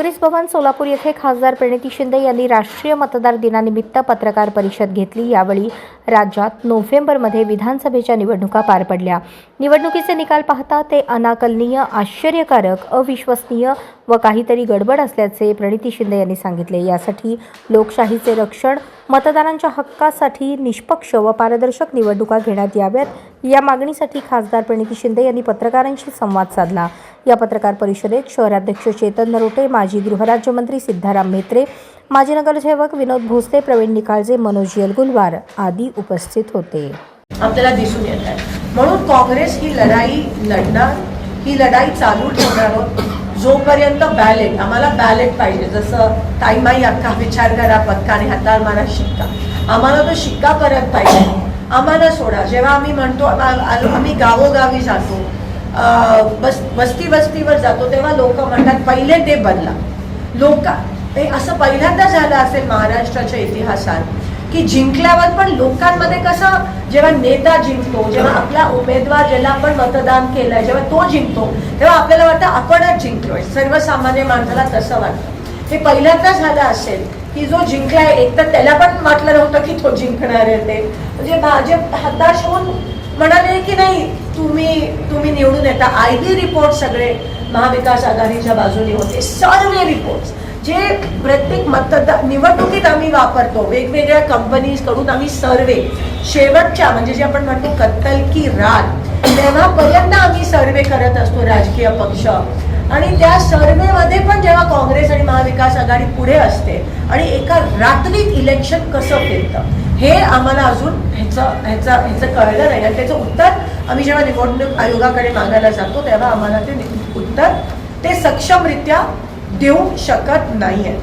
काँग्रेस भवन सोलापूर येथे खासदार प्रणिती शिंदे यांनी राष्ट्रीय मतदार दिनानिमित्त पत्रकार परिषद घेतली. यावेळी राज्यात नोव्हेंबरमध्ये विधानसभेच्या निवडणुका पार पडल्या. निवडणुकीचे निकाल पाहता ते अनाकलनीय आश्चर्यकारक अविश्वसनीय व काहीतरी गडबड असल्याचे प्रणिती शिंदे यांनी सांगितले. यासाठी लोकशाहीचे रक्षण मतदारांच्या हक्कासाठी निष्पक्ष व पारदर्शक निवडणुका घेण्यात याव्यात. या मागणीसाठी खासदार प्रणिती शिंदे यांनी पत्रकारांशी संवाद साधला. या पत्रकार परिषदेत शहराध्यक्ष चेतन नरोटे माजी गृहराज्यमंत्री सिद्धाराम म्हेत्रे माजी नगरसेवक विनोद भोसले प्रवीण निकाळजे मनोज येलगुलवार आदी उपस्थित होते. आपल्याला दिसून येत आहे. म्हणून काँग्रेस ही लढाई लढणार ही लढाई चालू ठेवणार आहोत जोपर्यंत बॅलेट आम्हाला बॅलेट पाहिजे जसं ताईमाई अख्खा विचार करा पथ्थ आणि हाताळ मारा शिक्का. आम्हाला तो शिक्का परत पाहिजे. आम्हाला सोडा. जेव्हा आम्ही म्हणतो आलो- आम्ही गावोगावी जातो बस वस्ती वस्तीवर जातो तेव्हा लोक म्हणतात पहिले ते बदला लोक हे असं पहिल्यांदा झालं असेल महाराष्ट्राच्या इतिहासात की जिंकल्यावर पण लोकांमध्ये कसं जेव्हा नेता जिंकतो जेव्हा आपला उमेदवार ज्याला आपण मतदान केलंय जेव्हा तो जिंकतो तेव्हा आपल्याला वाटतं आपणच जिंकलोय. सर्वसामान्य माणसाला तसं वाटतं. हे पहिल्यांदा झालं असेल की जो जिंकलाय एक तर त्याला पण वाटलं नव्हतं की तो जिंकणार आहे ते. म्हणजे भाजप हताश होऊन म्हणाले की नाही तुम्ही तुम्ही निवडून येता. आय बी रिपोर्ट सगळे महाविकास आघाडीच्या बाजूने होते. सर्वे रिपोर्ट जे प्रत्येक मतदार निवडणुकीत आम्ही वापरतो वेगवेगळ्या कंपनीजकडून आम्ही सर्वे शेवटच्या म्हणजे जे आपण म्हणतो कत्तल की रात तेव्हापर्यंत आम्ही सर्वे करत असतो राजकीय पक्ष. आणि त्या सर्वेमध्ये पण जेव्हा काँग्रेस आणि महाविकास आघाडी पुढे असते आणि एका रात्रीत इलेक्शन कसं फिरतं? हे आम्हाला अजून ह्याचं ह्याचं ह्याचं कळलं नाही. आणि त्याचं उत्तर आम्ही जेव्हा निवडणूक आयोगाकडे मागायला जातो तेव्हा आम्हाला ते उत्तर ते सक्षमरित्या देऊ शकत नाहीये.